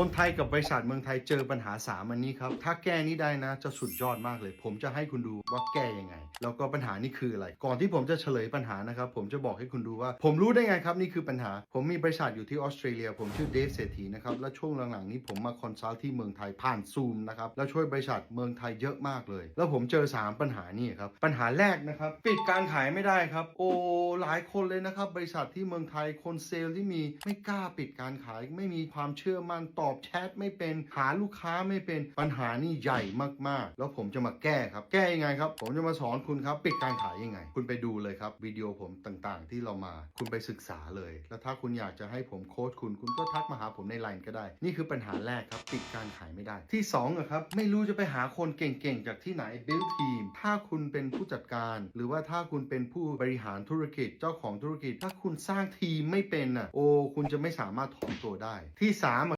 คนไทยกับบริษัทเมืองไทยเจอปัญหาสามอันนี้ครับ ถ้าแก้นี้ได้นะจะสุดยอดมากเลย ผมจะให้คุณดูว่าแก้ยังไง แล้วก็ปัญหานี่คืออะไร ก่อนที่ผมจะเฉลยปัญหานะครับ ผมจะบอกให้คุณดูว่า ผมรู้ได้ไงครับนี่คือปัญหา ผมมีบริษัทอยู่ที่ออสเตรเลีย ผมชื่อเดฟเศรษฐีนะครับ และช่วงหลังๆนี้ผมมาคอนซัลท์ที่เมืองไทยผ่านซูมนะครับ แล้วช่วยบริษัทเมืองไทยเยอะมากเลย แล้วผมเจอสามปัญหานี่ครับ ปัญหาแรกนะครับ ปิดการขายไม่ได้ครับ โอ้ หลายคนเลยนะครับ บริษัทที่เมืองไทย คนเซลล์ที่มีไม่กล้าปิดการขาย ไม่มีความเชื่อมั่นตออบแชทไม่เป็น หาลูกค้าไม่เป็นปัญหานี่ใหญ่มากๆ แล้วผมจะมาแก้ครับ แก้ยังไงครับ ผมจะมาสอนคุณครับ ปิดการขายยังไง คุณไปดูเลยครับวิดีโอผมต่างๆ ที่เรามา คุณไปศึกษาเลย แล้วถ้าคุณอยากจะให้ผมโค้ชคุณ คุณก็ทักมาหาผมในไลน์ก็ได้ นี่คือปัญหาแรกครับ ปิดการขายไม่ได้ ที่สองอะครับ ไม่รู้จะไปหาคนเก่งๆจากที่ไหน build team ถ้าคุณเป็นผู้จัดการ หรือว่าถ้าคุณเป็นผู้บริหารธุรกิจเจ้าของธุรกิจ ถ้าคุณสร้างทีมไม่เป็นอะโอ้คุณจะไม่สามารถถอนตัวได้ ที่สาม